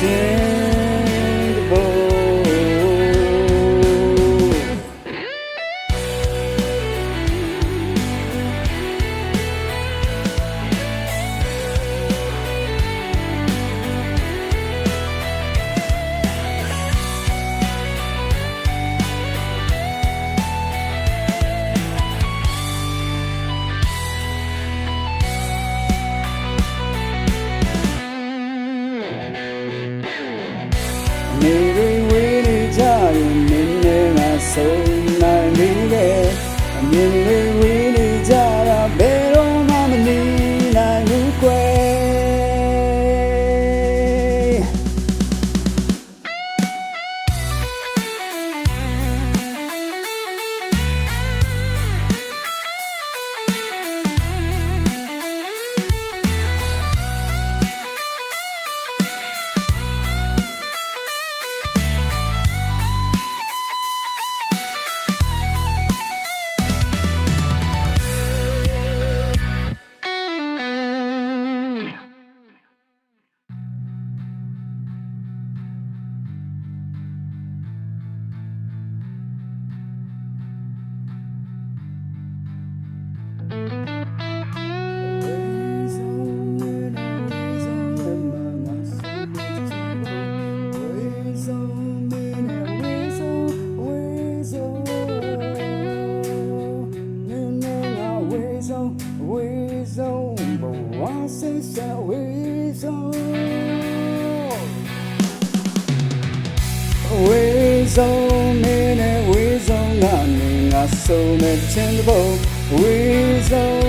ဆို နေရီဝေးနေကြရင်နင်းနေငါဆုံးနိုင်နေတယ်အမြင်လေး ဝေးဆုံးမင်းနဲ့ဝေးဆုံးငါနဲ့ငါဆုံးမဲ့ချင်းတဘုံဝေးဆုံးတို့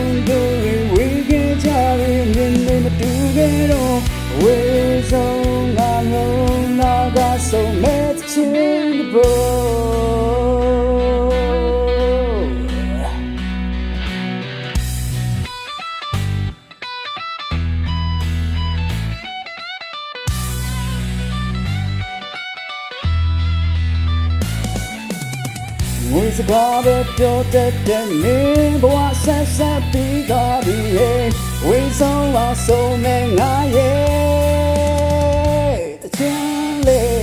ငွေစကားပဲပြောတတ်တဲ့မင်းဘဝဆက်ဆက်ပြီးသားပြီဟေးဝေးဆုံးလာဆုံးမဲ့ငါရဲ့တချင်လေး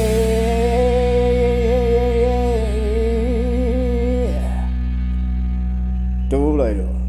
တိုးလိုက်တော့